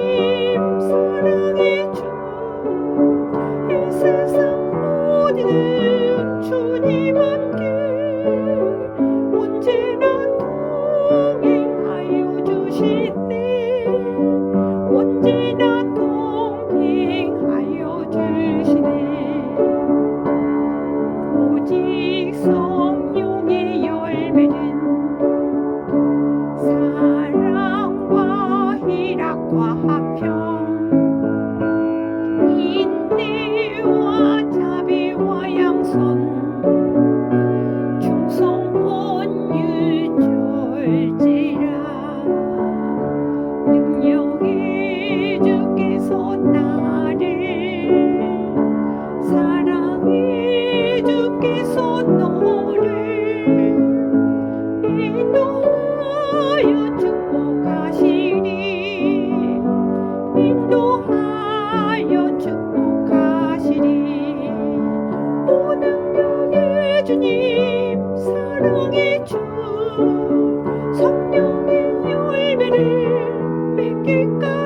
주님 사랑해. 哇，好漂！ 주님 사랑의 주. 성령의 열매를 맺기까지